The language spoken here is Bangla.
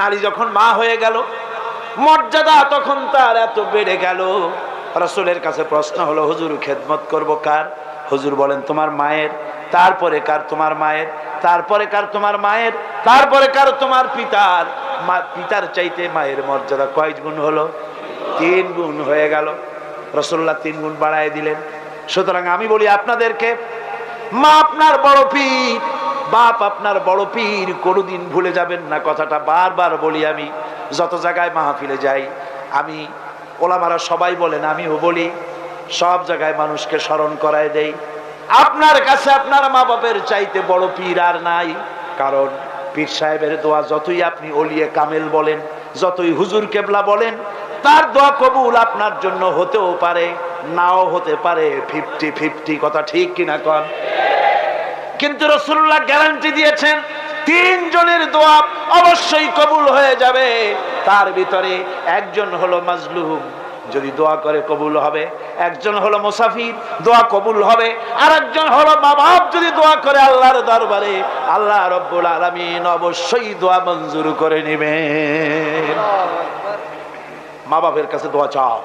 নারী যখন মা হয়ে গেল, মর্যাদা তখন তার এত বেড়ে গেল। রসুলের কাছে প্রশ্ন হলো, হুজুর খেদমত করব কার? হুজুর বলেন, তোমার মায়ের, তারপরে কার তোমার মায়ের, তারপরে কার তোমার মায়ের, তারপরে কার তোমার পিতার। পিতার চাইতে মায়ের মর্যাদা কয় গুণ হলো? তিন গুণ হয়ে গেল। রসুল্লাহ তিন গুণ বাড়ায় দিলেন। সুতরাং আমি বলি আপনাদেরকে, মা আপনার বড় পীর। বাপ আপনার বড় পীর, কোনোদিন ভুলে যাবেন না কথাটা বারবার বলি আমি, যত জায়গায় মাহফিলে যাই, আমি ওলামারা সবাই বলেন, আমিও বলি, সব জায়গায় মানুষকে স্মরণ করায় দেই। আপনার কাছে আপনার মা বাপের চাইতে বড় পীর আর নাই, কারণ পীর সাহেবের দোয়া যতই আপনি অলিয়ে কামেল বলেন, যতই হুজুর কেবলা বলেন, তার দোয়া কবুল আপনার জন্য হতেও পারে, নাও হতে পারে ফিফটি ফিফটি কথা ঠিক কিনা কন? কিন্তু রসুল্লাহ গ্যারান্টি দিয়েছেন তিন জনের দোয়া অবশ্যই কবুল হয়ে যাবে। তার ভিতরে একজন হলো মাজলুম, যদি দোয়া করে কবুল হবে। একজন হলো মুসাফির, দোয়া কবুল হবে। আর একজন হলো মা বাপ, যদি দোয়া করে আল্লাহর দরবারে। আল্লাহ রব্বুল আলামিন অবশ্যই দোয়া মঞ্জুর করে নেবেন। মা বাপের কাছে দোয়া চাও।